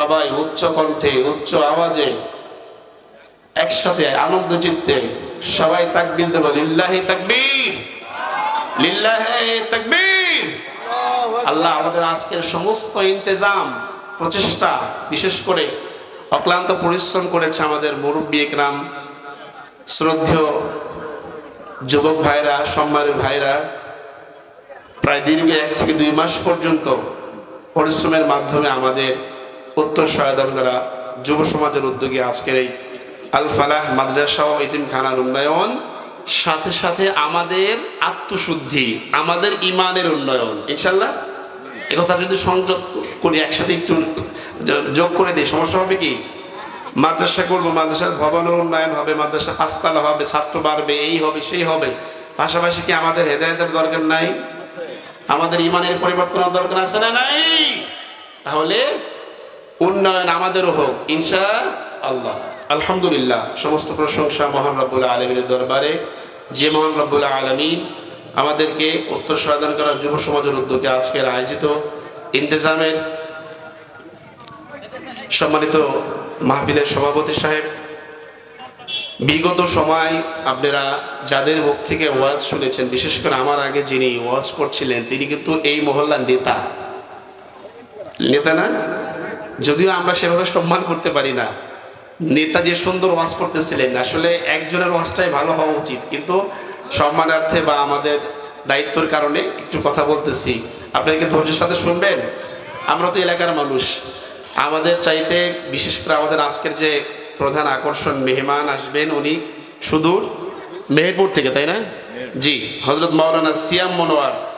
সবাই উচ্চ কণ্ঠে, উচ্চ আওয়াজে, একসাথে আনন্দ চিত্তে সবাই তাকবীর দেব। লিল্লাহি তাকবীর। লিল্লাহি তাকবীর। আল্লাহ আমাদের আজকের সমস্ত ইন্তেজাম, প্রচেষ্টা, বিশেষ করে অক্লান্ত পরিশ্রম করেছে আমাদের মুরব্বী একরাম, শ্রদ্ধেয় যুবক ভাইরা সম্মানের ভাইরা, প্রায় দীর্ঘ এক থেকে দুই মাস পর্যন্ত পরিশ্রমের মাধ্যমে আমাদের উত্তর সহায়তা করা যুব সমাজের উদ্যোগে আজকের এই আল ফালাহ মাদ্রাসা ও ইতিমখানার উন্নয়ন, সাথে সাথে আমাদের আত্মশুদ্ধি, আমাদের ইমানের উন্নয়ন। ইনশাল্লাহ একথা যদি সংযোগ করি, একসাথে একটু যোগ করে দিই, সমস্যা হবে কি? মাদ্রাসা করব, মাদ্রাসার ভবনের উন্নয়ন হবে, মাদ্রাসা পাঁচতলা হবে, ছাত্র বাড়বে, এই হবে, সেই হবে। পাশাপাশি কি আমাদের হেদায়তের দরকার নাই? আমাদের ইমানের পরিবর্তনের দরকার আছে না নাই? তাহলে উন্নয়ন আমাদেরও হোক ইনশা আল্লাহ আলহামদুলিল্লাহ, সমস্ত প্রশংসা মহান রব্বুল আলমীর দরবারে। যে মহান রব্বুল আলমিন আমাদেরকে উত্তর সহায়তা করার যুব সমাজের উদ্যোগে আজকের আয়োজিত ইন্তেজামের সম্মানিত মাহফিলের সভাপতি সাহেব, বিগত সময় আপনারা যাদের মুখ থেকে ওয়াজ শুনেছেন, বিশেষ করে আমার আগে যিনি ওয়াজ করছিলেন, তিনি কিন্তু এই মহল্লার নেতা। নেতা না? যদিও আমরা সেভাবে সম্মান করতে পারি না। নেতা যে সুন্দর ওয়াজ করতেছিলেন, আসলে একজনের ওয়াজটাই ভালো হওয়া উচিত। কিন্তু সম্মানার্থে বা আমাদের দায়িত্বের কারণে একটু কথা বলতেছি। আপনারা কি ধৈর্যের সাথে শুনবেন? আমরা তো এলাকার মানুষ। আমাদের চাইতে, বিশেষ করে আমাদের আজকের যে প্রধান আকর্ষণ মেহমান আসবেন উনি সুদূর মেহেরপুর থেকে, তাই না? জি হজরত মাওলানা সিয়াম মনোয়ার।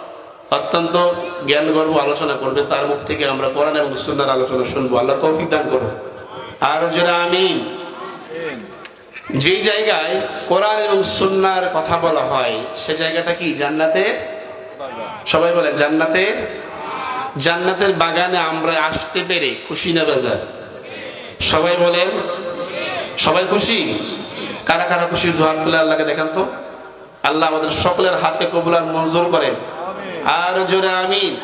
অত্যন্ত জ্ঞান গর্ব আলোচনা করবে। তার মুখ থেকে আমরা কোরআন এবং সুন্নার আলোচনা শুনব। আল্লাহ তৌফিক দান করুন। আর যারা আমি যেই জায়গায় কোরআন এবং সুন্নার কথা বলা হয়, সে জায়গাটা কি? জান্নাতের? সবাই বলে জান্নাতের? জান্নাতের বাগানে আমরা আসতে পেরে খুশি না বেজার? সবাই বলেন, সবাই খুশি? কারা কারা খুশি? হাত তুলে আল্লাহকে দেখান তো। আল্লাহ আমাদের সকলের হাতকে কবুল আর মঞ্জুর করেন। আর জোরে আমিন।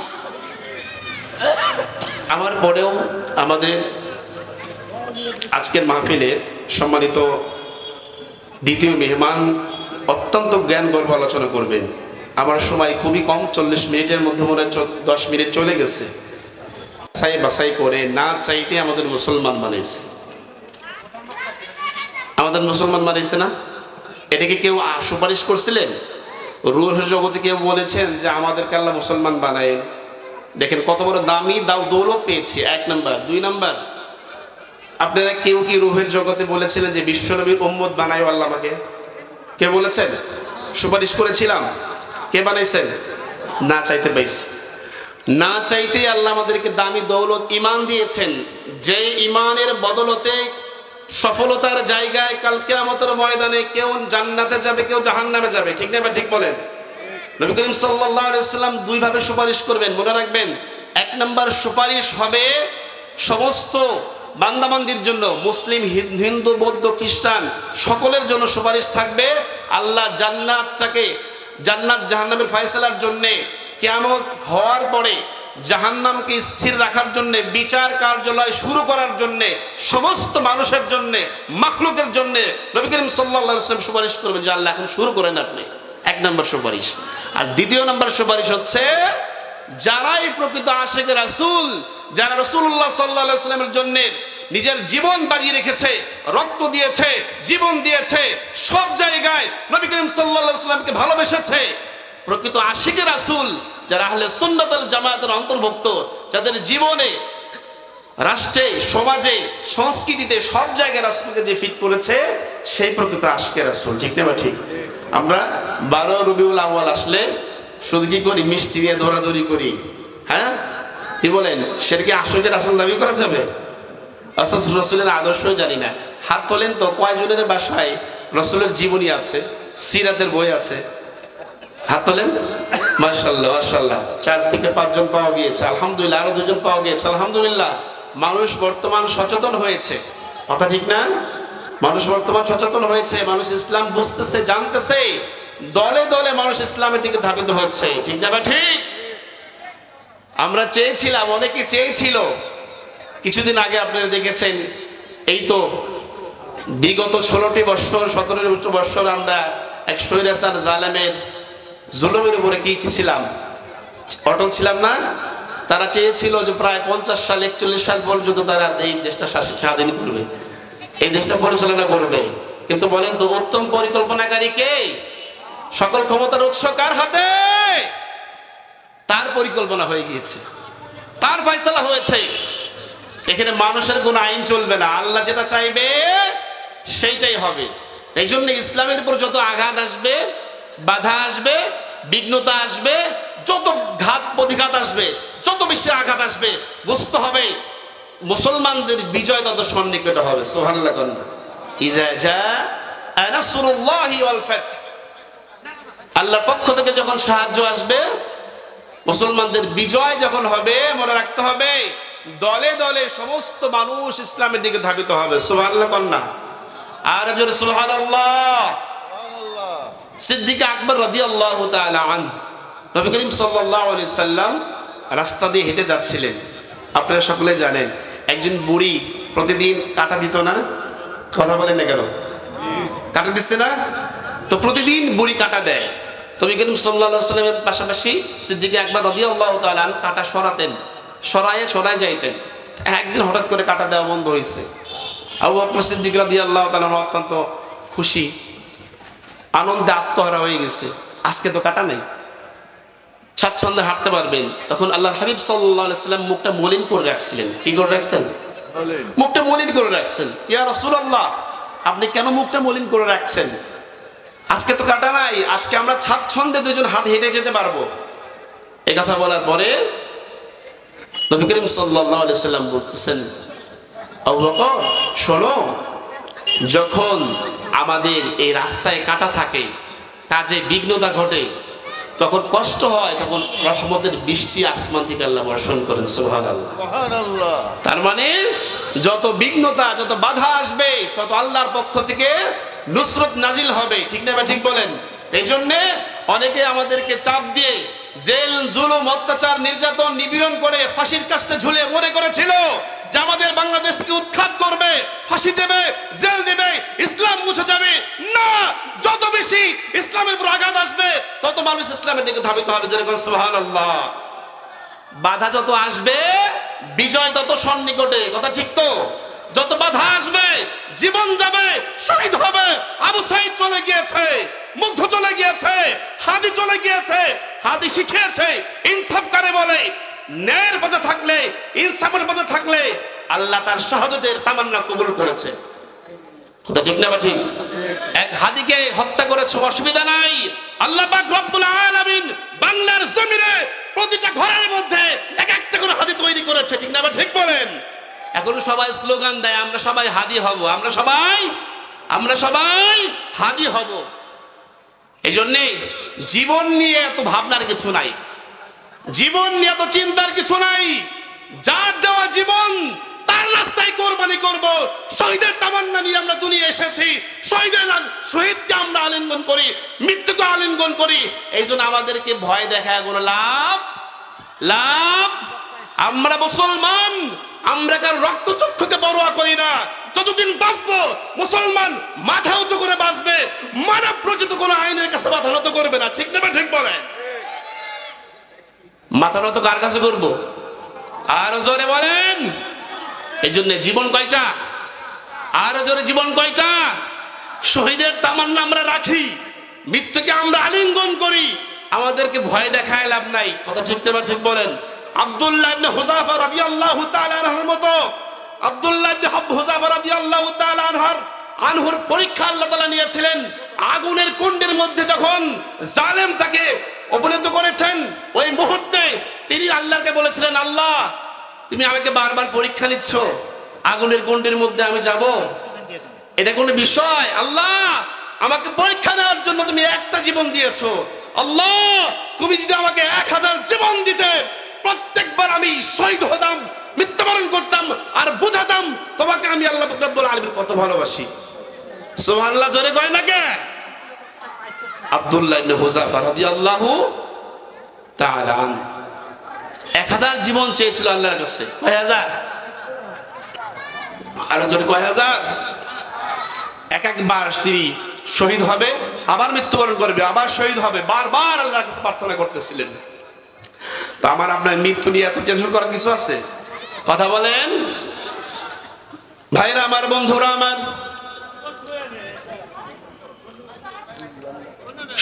আমার পরেও আমাদের আজকের মাহফিলের সম্মানিত দ্বিতীয় মেহমান অত্যন্ত জ্ঞান গর্ব আলোচনা করবেন। আমার সময় খুবই কম, চল্লিশ মিনিটের মধ্যে মনে দশ মিনিট চলে গেছে। বাছাই বাছাই করে না চাইতে আমাদের মুসলমান বানাইছে। আমাদের মুসলমান বানাইছে না? এটাকে কেউ সুপারিশ করছিলেন? রুহের জগতে কেউ বলেছেন যে, আমাদেরকে আল্লাহ মুসলমান বানায় দেখেন কত বড় দামি দাও দৌলত পেয়েছি, এক নাম্বার। দুই নাম্বার, আপনারা কেউ কি রুহের জগতে বলেছিলেন যে, বিশ্বনবীর উম্মত বানায় আল্লাহ আমাকে? কে বলেছেন? সুপারিশ করেছিলাম। কে বানাইছেন? না চাইতে পাইছি। না চাইতে আল্লাহ আমাদেরকে দামি দৌলত ইমান দিয়েছেন। যে ইমানের বদলতে সফলতার জায়গায় কাল কেয়ামতের ময়দানে কেউ জান্নাতে যাবে, কেউ জাহান্নামে যাবে। ঠিক না ঠিক বলেন? নবী করিম সাল্লাম দুই ভাবে সুপারিশ করবেন, মনে রাখবেন। এক নম্বর সুপারিশ হবে সমস্ত বান্দাবান্দির জন্য, মুসলিম হিন্দু, বৌদ্ধ, খ্রিস্টান, সকলের জন্য সুপারিশ থাকবে। আল্লাহ জান্নাতটাকে, জান্নাত জাহান্নামের ফয়সালার জন্য কিয়ামত হওয়ার পরে জাহান্নামকে স্থির রাখার জন্য, বিচার কার্যালয় শুরু করার জন্য, সমস্ত মানুষের জন্য, মাখলুকের জন্য নবী করিম সাল্লাম সুপারিশ করবেন যে আল্লাহ এখন শুরু করেন আপনি। এক নম্বর সুপারিশ। আর দ্বিতীয় নম্বর সুপারিশ হচ্ছে, যারাই প্রকৃত আশেখ রাসূল, যারা রসুল্লাহ সাল্লাহ সাল্লামের জন্য নিজের জীবন বাজিয়ে রেখেছে, রক্ত দিয়েছে, জীবন দিয়েছে, সব জায়গায় নবী করিম সাল্লাহ সাল্লামকে ভালোবেসেছে, প্রকৃত আশিকের রাসূল যারা আহলে সুন্নতুল জামাতের অন্তর্ভুক্ত, যাদের জীবনে, রাষ্ট্রে, সমাজে, সংস্কৃতিতে সব জায়গায় রাসূলকে যে ফিট করেছে, সেই প্রকৃত আশিকের রাসূল, ঠিক না বা ঠিক? আমরা বারো রবিউল আউয়াল আসলে শুধু কি করি? মিষ্টি দিয়ে দৌড়াদৌড়ি করি। হ্যাঁ? কি বলেন? সেটা কি আসল দাবি করা যাবে? অর্থাৎ রসুলের আদর্শ জানি না। হাত তোলেন তো, কয়জনের বাসায় রসুলের জীবনী আছে? সিরাতের বই আছে? হাত তোলেন? মার্শাল্লাহ মার্শাল্লাহ চার থেকে পাঁচজন পাওয়া গিয়েছে। আলহামদুলিল্লাহ, আরও দুজন পাওয়া গিয়েছে। আলহামদুলিল্লাহ, মানুষ বর্তমান সচেতন হয়েছে। কথা ঠিক না? মানুষ বর্তমান সচেতন হয়েছে, মানুষ ইসলাম বুঝতেছে, জানতেছে। দলে দলে মানুষ ইসলামের দিকে ধাবিত হচ্ছে। ঠিক না বা ঠিক? আমরা চেয়েছিলাম, অনেকে চেয়েছিল। কিছুদিন আগে আপনারা দেখেছেন, এই তো বিগত ষোলোটি বৎসর সতেরোটি বৎসর আমরা এক সৈরাসার জালেমের জুলুমের উপরে কি কি ছিলাম? অটল ছিলাম না? তারা চেয়েছিল যে প্রায় পঞ্চাশ সাল, একচল্লিশ সাল পর্যন্ত তারা এই দেশটা স্বাধীন করবে। এই দেশটা পরিচালনা করবে। কিন্তু বলেন তো, উত্তম পরিকল্পনাকারী কে? সকল ক্ষমতার উৎস কার হাতে? তার পরিকল্পনা হয়ে গিয়েছে। তার ফয়সালা হয়েছে। এখানে মানুষের কোন আইন চলবে না। আল্লাহ যেটা চাইবে, সেইটাই হবে। এই জন্য ইসলামের উপর যত আঘাত আসবে বাধা আসবে, বিঘ্নতা আসবে, যত ঘাত প্রতিঘাত আসবে, যত বেশি আঘাত আসবে বুঝতে হবে। মুসলমানদের বিজয় তত সন্নিকট হবে ফাত। আল্লাহর পক্ষ থেকে যখন সাহায্য আসবে, মুসলমানদের বিজয় যখন হবে, মনে রাখতে হবে, দলে দলে সমস্ত মানুষ ইসলামের দিকে ধাবিত হবে, সুবহানাল্লাহ কন্যা আর জোরে সুবহানাল্লাহ। সিদ্দিক আকবর রাদিয়াল্লাহু তাআলা আন নবী করিম সাল্লাল্লাহু আলাইহি সাল্লাম রাস্তা দিয়ে হেঁটে যাচ্ছিলেন। আপনারা সকলে জানেন, একজন বুড়ি প্রতিদিন কাটা দিত না? কথা বলেন না কেন? কাটা দিচ্ছে না? তো প্রতিদিন বুড়ি কাটা দেয়। তবে করিম সাল্লাহ সাল্লামের পাশাপাশি সিদ্দিকে একবার রদি আল্লাহ তালান কাটা সরাতেন সরায়ে সরাই যাইতেন। একদিন হঠাৎ করে কাটা দেওয়া বন্ধ হয়েছে আবু বকর সিদ্দিক রদি আল্লাহ তালান অত্যন্ত খুশি। আনন্দে আত্মহারা হয়ে গেছে। আজকে তো কাটা নেই। স্বাচ্ছন্দ্যে হাঁটতে পারবেন। তখন আল্লাহ হাবিব সাল্লাম মুখটা মলিন করে রাখছিলেন। কি করে রাখছেন? মুখটা মলিন করে রাখছেন। ইয়া রসুল আল্লাহ আপনি কেন মুখটা মলিন করে রাখছেন? আজকে তো কাটা নাই। আজকে আমরা স্বাচ্ছন্দ্যে দুজন হাত হেঁটে যেতে পারব। এই কথা বলার পরে নবী করিম সাল্লাম বলতেছেন শোনো যখন আমাদের এই রাস্তায় কাটা থাকে কাজে বিঘ্নতা ঘটে তখন কষ্ট হয় তখন রহমতের বৃষ্টি আসমান থেকে আল্লাহ বর্ষণ করেন তার মানে যত বিঘ্নতা যত বাধা আসবে তত আল্লাহর পক্ষ থেকে নুসরত নাজিল হবে ঠিক না ঠিক বলেন? এই জন্যে অনেকে আমাদেরকে চাপ দিয়ে জেল জুলুম অত্যাচার নির্যাতন নিপীড়ন করে ফাঁসির কাছে ঝুলে মনে করেছিল যে আমাদের বাংলাদেশ থেকে উৎখাত করবে, ফাঁসি দেবে, জেল দেবে, ইসলাম মুছে যাবে। না, যত বেশি ইসলামের উপর আঘাত আসবে, তত মানুষ ইসলামের দিকে ধাবিত হবে। যেরকম সুবহানাল্লাহ? বাধা যত আসবে, বিজয় তত সন্নিকটে। কথা ঠিক তো? যত বাধা আসবে, জীবন যাবে, শহীদ হবে। আবু সাইদ চলে গিয়েছে, মুগ্ধ চলে গিয়েছে, হাদি চলে গিয়েছে, হাদি শিখিয়েছে, ইনসাফ কারে বলে? ন্যায়ের পথে থাকলে, ইনসাফের পথে থাকলে আল্লাহ তার শাহাদতের তামান্না কবুল করেছে। হাদিকে হত্যা অসুবিধা নাই। আল্লাহ বাংলার প্রতিটা ঘরের মধ্যে এক একটা করে হাদি তৈরি করেছে, ঠিক এখন সবাই স্লোগান দেয়, আমরা সবাই হাদি হব, আমরা সবাই আমরা সবাই হাদি হব। এই জন্যে জীবন নিয়ে এত ভাবনার কিছু নাই। জীবন নিয়ে এত চিন্তার কিছু নাই। যার দেওয়া জীবন, তার রাস্তায় কোরবানি করব। শহীদের তামান্না নিয়ে আমরা দুনিয়া এসেছি। শহীদের শহীদকে আমরা আলিঙ্গন করি, মৃত্যুকে আলিঙ্গন করি। এই জন্য আমাদেরকে ভয় দেখা কোনো লাভ? লাভ? আমরা মুসলমান, আমরা কার রক্ত চক্ষুকে বড়োয়া করি না। যতদিন বাঁচবো, মুসলমান মাথা উঁচু করে বাঁচবে। মানব প্রচিত কোনো আইনের কাছে মাথা নত করবে না। ঠিক না ঠিক বলেন? মাথা নত কার কাছে করব? আর জোরে বলেন। এই জন্য জীবন কয়টা? আর জোরে জীবন কয়টা? শহীদের তামান্না আমরা রাখি, মৃত্যুকে আমরা আলিঙ্গন করি। আমাদেরকে ভয় দেখায় লাভ নাই। কথা ঠিক না ঠিক বলেন। আব্দুল্লাহ ইবনে হুযাফা রাদিয়াল্লাহু তাআলা আনহুর মতো, আব্দুল্লাহ ইবনে হুযাফা রাদিয়াল্লাহু তাআলা আনহার, আনহুর পরীক্ষা আল্লাহ তাআলা নিয়েছিলেন। আগুনের কুণ্ডের মধ্যে যখন জালেম তাকে অপনীত করেছেন। ওই মুহূর্তে তিনি আল্লাহকে বলেছিলেন, আল্লাহ, তুমি আমাকে বারবার পরীক্ষা নিচ্ছ। আগুনের কুণ্ডের মধ্যে আমি যাব। এটা কোনো বিষয়? আল্লাহ, আমাকে পরীক্ষা নেওয়ার জন্য তুমি একটা জীবন দিয়েছ। আল্লাহ, তুমি যদি আমাকে এক হাজার জীবন দিতে, প্রত্যেকবার আমি শহীদ হতাম, মৃত্যুবরণ করতাম আর বুঝাতাম, তোমাকে আমি আল্লাহ আলমীর কত ভালোবাসি। সুবহানাল্লাহ, জোরে কয় না কে? আব্দুল্লাহ ইবনে হুযাফা রাদিয়াল্লাহু তাআলা আনহু। এক হাজার জীবন চেয়েছিল আল্লাহর কাছে। কয় হাজার? আরও জোরে কয় হাজার? এক একবার তিনি শহীদ হবে, আবার মৃত্যুবরণ করবে, আবার শহীদ হবে, বারবার আল্লাহর কাছে প্রার্থনা করতেছিলেন। তো আমার আপনার মৃত্যু নিয়ে এত টেনশন করার কিছু আছে? কথা বলেন। ভাইরা, আমার বন্ধুরা, আমার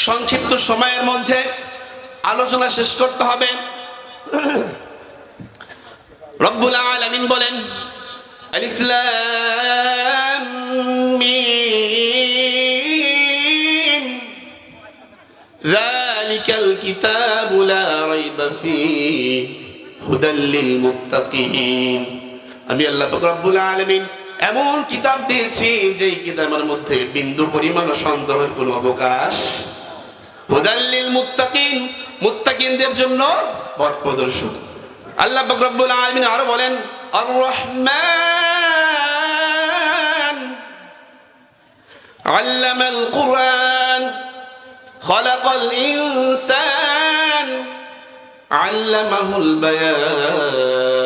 সংক্ষিপ্ত সময়ের মধ্যে আলোচনা শেষ করতে হবে। রব্বুল আলামিন বলেন, আলিফ লাম মিম। যালিকাল কিতাবু লা আমি আল্লাহ পাক রব্বুল এমন কিতাব দিয়েছি, যেই কিতাবের মধ্যে বিন্দু পরিমাণ সন্দেহের কোনো অবকাশ হুদাল্লিল মুত্তাকিন, মুত্তাকিনদের জন্য পথ প্রদর্শক। আল্লাহ রব্বুল আলমিন আরও বলেন আর রহমান আল্লামাল কুরআন, খলাকাল ইনসান, আল্লামাহুল বায়ান।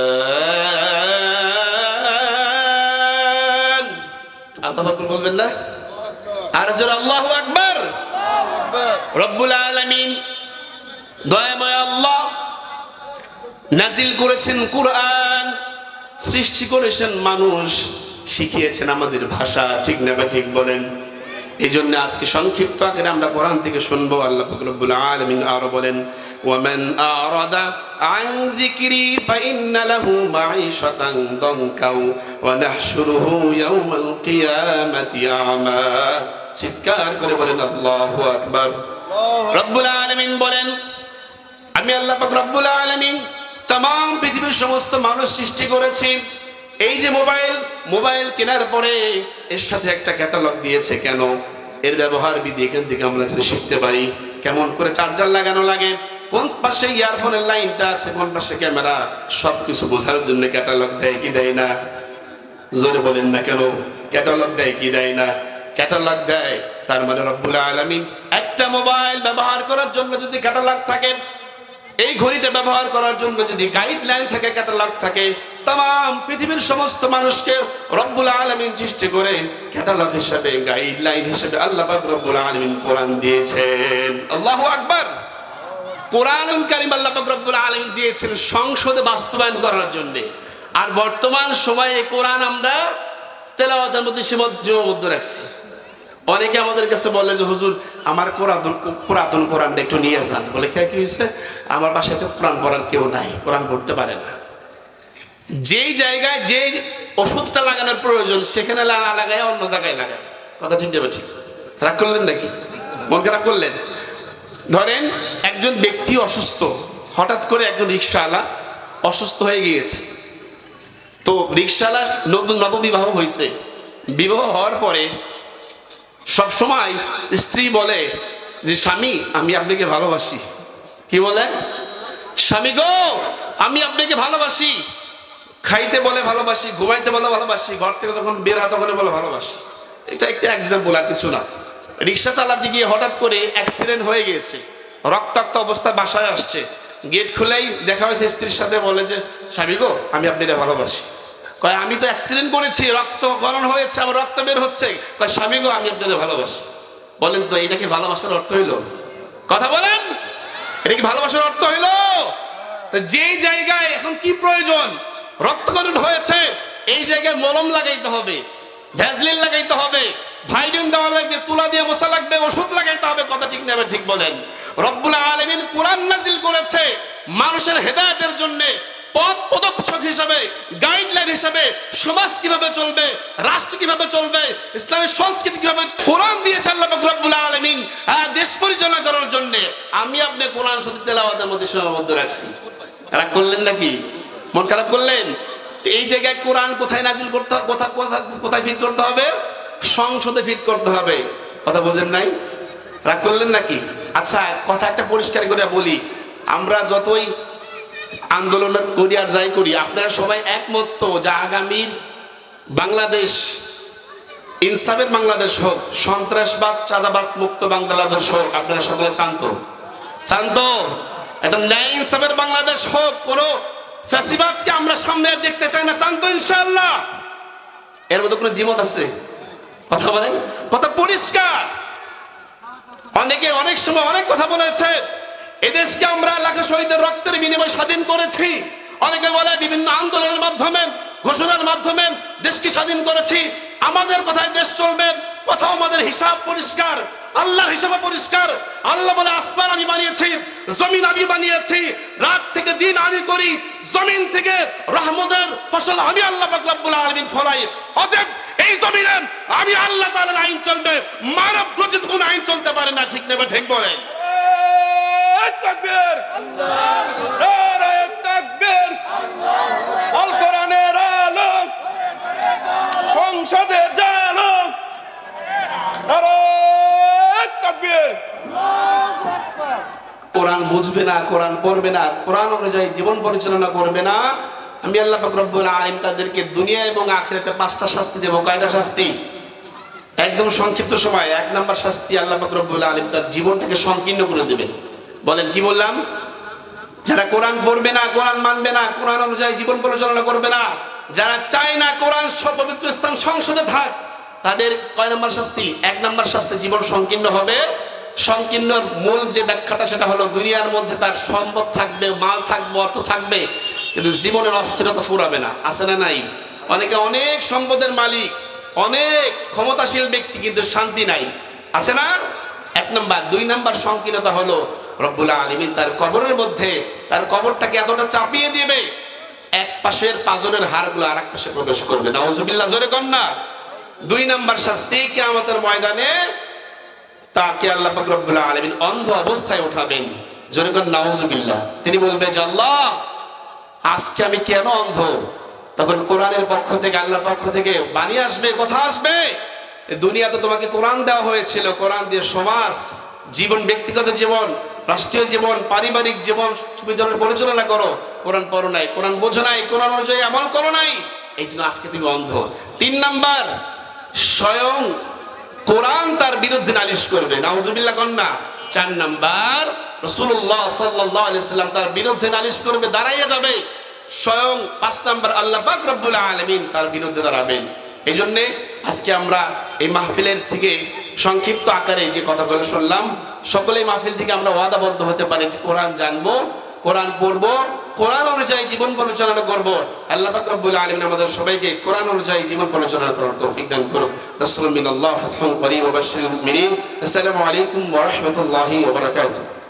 আল্লাহ বলবেন না? আর যারা আল্লাহু রব্বুল আলামিন দয়াময় আল্লাহ নাজিল করেছেন কোরআন, সৃষ্টি করেছেন মানুষ, শিখিয়েছেন আমাদের ভাষা, ঠিক না বা ঠিক বলেন? এই জন্য আজকে সংক্ষিপ্ত আকারে আমরা কোরআন থেকে শুনব, আল্লাহ ফকরবুল আলমিন আরও বলেন আরাদা আন যিকরি ফাইন্না লাহু মাঈশাতান দানকাও ওয়া নাহশুরুহু ইয়াওমাল কিয়ামাতি আমা। চিৎকার করে বলেন, আল্লাহু আকবার। রব্বুল আলমিন বলেন, আমি আল্লাহ রব্বুল আলামিন তাম পৃথিবীর সমস্ত মানুষ সৃষ্টি করেছি। এই যে মোবাইল মোবাইল কেনার পরে এর সাথে একটা ক্যাটালগ দিয়েছে কেন? এর ব্যবহার বিধি এখান থেকে আমরা যদি শিখতে পারি। কেমন করে চার্জার লাগানো লাগে? কোন পাশে ইয়ারফোনের লাইনটা আছে, কোন পাশে ক্যামেরা সব কিছু বোঝার জন্য ক্যাটালগ দেয় কি দেয় না? জোরে বলেন না কেন? ক্যাটালগ দেয় কি দেয় না? ক্যাটালগ দেয়, তার মানে রব্বুল আলামিন একটা মোবাইল ব্যবহার করার জন্য যদি ক্যাটালগ থাকে, এই ঘড়িটা ব্যবহার করার জন্য যদি গাইডলাইন থাকে, ক্যাটালগ থাকে, তাম পৃথিবীর সমস্ত মানুষকে রব্বুল আলামিন সৃষ্টি করে ক্যাটালগ হিসেবে, গাইডলাইন হিসেবে আল্লাহ রব্বুল আলামিন কোরআন দিয়েছেন। আল্লাহু আকবার! কোরআনুল কারিম আল্লাহ রব্বুল আলামিন দিয়েছেন সংসদে বাস্তবায়ন করার জন্য। আর বর্তমান সময়ে কোরআন আমরা তেলাওয়াতের মধ্যে সীমাবদ্ধ রাখছি। অনেকে আমাদের কাছে বলে যে, হুজুর, আমার পুরাতন পুরাতন কোরআনটা একটু নিয়ে যান। বলে, কে কি হয়েছে আমার বাসায় তো কোরআন পড়ার কেউ নাই, কোরআন পড়তে পারে না। যেই জায়গায় যে ওষুধটা লাগানোর প্রয়োজন, সেখানে না লাগায়, অন্য জায়গায় লাগায়। কথা ঠিক যাবে ঠিক? রাগ করলেন নাকি? মন খারাপ করলেন? ধরেন, একজন ব্যক্তি অসুস্থ, হঠাৎ করে একজন রিক্সাওয়ালা অসুস্থ হয়ে গিয়েছে। তো রিক্সাওয়ালা নতুন নববিবাহ হয়েছে বিবাহ হওয়ার পরে সব সময় স্ত্রী বলে যে, স্বামী, আমি আপনাকে ভালোবাসি। কি বলে? স্বামী গো, আমি আপনাকে ভালোবাসি। খাইতে বলে ভালোবাসি, ঘুমাইতে বলে ভালোবাসি, ঘর থেকে যখন বের হয় তখন বলে ভালোবাসি। এটা একটা এক্সাম্পল আর কিছু না। রিক্সা চালাতে গিয়ে হঠাৎ করে অ্যাক্সিডেন্ট হয়ে গিয়েছে। রক্তাক্ত অবস্থায় বাসায় আসছে। গেট খুলেই দেখা হয়েছে স্ত্রীর সাথে বলে যে, স্বামী গো, আমি আপনাকে ভালোবাসি। কয়, আমি তো অ্যাক্সিডেন্ট করেছি, রক্ত গলন হয়েছে, আমার রক্ত বের হচ্ছে। কয়, স্বামী গো, আমি আপনাদের ভালোবাসি। বলেন তো এটাকে ভালোবাসার অর্থ হইল? কথা বলেন। এটা কি ভালোবাসার অর্থ হইল? তো যেই জায়গায় এখন কি প্রয়োজন? রক্তকরণ হয়েছে, এই জায়গায় মলম লাগাইতে হবে, ভ্যাসলিন লাগাইতে হবে ভাইডিন দেওয়া লাগবে, তুলা দিয়ে বসা লাগবে, ওষুধ লাগাইতে হবে, কথা ঠিক নেবে ঠিক বলেন। রব্বুল আলমিন কোরআন নাজিল করেছে মানুষের হেদায়তের জন্য পথ পদক্ষেপ হিসাবে গাইডলাইন হিসাবে সমাজ কীভাবে চলবে, রাষ্ট্র কীভাবে চলবে, ইসলামের সংস্কৃতি কীভাবে কোরআন দিয়েছে আল্লাহ রব্বুল আলামিন। হ্যাঁ দেশ পরিচালনা করার জন্য আমি আপনি কোরআন, সত্যি তেলাওয়াতের মধ্যে সীমাবদ্ধ রাখছি। রাগ করলেন নাকি? মন খারাপ করলেন? এই জায়গায় কোরআন কোথায় নাজিল করতে কোথায় কোথায় ফিট করতে হবে? সংসদে ফিট করতে হবে। কথা বোঝেন নাই? রাগ করলেন নাকি? আচ্ছা কথা একটা পরিষ্কার করে বলি। আমরা যতই আন্দোলন করি আর যাই করি, আপনারা সবাই একমত তো যে আগামীর বাংলাদেশ ইনসাফের বাংলাদেশ হোক, সন্ত্রাসবাদ, চাঁদাবাদ, মুক্ত বাংলাদেশ হোক, আপনারা সকলে চান তো চান তো একটা ন্যায় ইনসাফের বাংলাদেশ হোক, কোনো ফ্যাসিবাদকে আমরা সামনে দেখতে চাই না চান তো ইনশাআল্লাহ। এর মধ্যে কোনো দ্বিমত আছে? কথা বলেন। কথা পরিষ্কার। অনেকে অনেক সময় অনেক কথা বলেছে। এদেশকে আমরা লাখো শহীদের রক্তের বিনিময়ে স্বাধীন করেছি। অনেকে বলে বিভিন্ন আন্দোলনের মাধ্যমে, ঘোষণার মাধ্যমে দেশকে স্বাধীন করেছি। আমাদের কথায় দেশ চলবে, কোথাও আমাদের হিসাব পরিষ্কার, আল্লাহর হিসাবে পরিষ্কার। আল্লাহ বলে, আসমান আমি বানিয়েছি, জমিন আমি বানিয়েছি, রাত থেকে দিন আমি করি, জমিন থেকে রহমতের ফসল আমি আল্লাহ পাক রব্বুল আলামিন ফলাই। অতএব এই জমিনে আমি আল্লাহ তাআলার আইন চলবে, মানব রচিত কোন আইন চলতে পারে না, ঠিক নেবে ঠিক বলেন? নারায়ে কোরআন বুঝবে না, কোরআন পড়বে না, কোরআন অনুযায়ী জীবন পরিচালনা করবে না। আমি আল্লাহ রব্বুল আলামিন তাদেরকে দুনিয়া এবং আখিরাতে পাঁচটা শাস্তি দেব। কয়টা শাস্তি? একদম সংক্ষিপ্ত সময়, এক নাম্বার শাস্তি আল্লাহ রব্বুল আলামিন তার জীবনটাকে সংকীর্ণ করে দেবেন। বলেন, কি বললাম? যারা কোরআন পড়বে না, কোরআন মানবে না, কোরআন অনুযায়ী জীবন পরিচালনা করবে না, যারা চায় না কোরআন পবিত্র স্থান সংসদে থাক, তাদের কয় নম্বর শাস্তি? এক নম্বর শাস্তি জীবন সংকীর্ণ হবে। সংকীর্ণ মূল যে ব্যাখ্যাটা, সেটা হলো দুনিয়ার মধ্যে তার সম্পদ থাকবে, মাল থাকবে, অর্থ থাকবে, কিন্তু জীবনের অস্থিরতা ফুরাবে না। আছে না নাই? অনেকে অনেক সম্পদের মালিক, অনেক ক্ষমতাশীল ব্যক্তি, কিন্তু শান্তি নাই। আছে না? এক নাম্বার। দুই নাম্বার সংকীর্ণতা হলো রব্বুল আলমিন তার কবরের মধ্যে তার কবরটাকে এতটা চাপিয়ে দিবে। এক পাশের পাজরের হাড়গুলো আর এক পাশে প্রবেশ করবে। নাউজুবিল্লাহ, জোরে কর না। দুই নাম্বার শাস্তি কিয়ামতের ময়দানে তাকে আল্লাহ রব্বুল আলামিন অন্ধ অবস্থায় উঠাবেন। জোরে কর নাউজুবিল্লাহ। তিনি বলবে যে, আল্লাহ, আজকে আমি কেন অন্ধ? তখন কোরআনের পক্ষ থেকে, আল্লাহর পক্ষ থেকে, বাণী আসবে, কথা আসবে। দুনিয়াতে তোমাকে কোরআন দেওয়া হয়েছিল। কোরআন দিয়ে সমাজ জীবন, ব্যক্তিগত জীবন, রাষ্ট্রীয় জীবন, পারিবারিক জীবন যেন পরিচালনা করো। কোরআন পড়ো নাই, কোরআন বোঝো নাই, কোরআন অনুযায়ী আমল করো নাই। এই জন্য আজকে তুমি অন্ধ। তিন নাম্বার, স্বয়ং কোরআন তার বিরুদ্ধে নালিশ করবে। নাউজুবিল্লাহ কন্যা। চার নাম্বার রসুল্লাহ সাল্লাহ আলিয়াল্লাম তার বিরুদ্ধে নালিশ করবে, দাঁড়াইয়া যাবে। স্বয়ং পাঁচ নাম্বার, আল্লাহ পাক রব্বুল আলমিন তার বিরুদ্ধে দাঁড়াবেন। এই জন্যে আজকে আমরা এই মাহফিলের থেকে সংক্ষিপ্ত আকারে যে কথাগুলো শুনলাম, সকলেই মাহফিল থেকে আমরা ওয়াদাবদ্ধ হতে পারি যে কোরআন জানব, কোরআন পড়ব, কোরআন অনুযায়ী জীবন পরিচালনা করব। আল্লাহ পাক আলামিন আমাদের সবাইকে কোরআন অনুযায়ী জীবন পরিচালনা করার তৌফিক দান করুক। মিনাল্লাহ ফাতহুন করিম ওয়া বাশশিরুল মুমিনিন। আসসালামু আলাইকুম ওয়া রাহমাতুল্লাহি ওয়া বারাকাতুহু।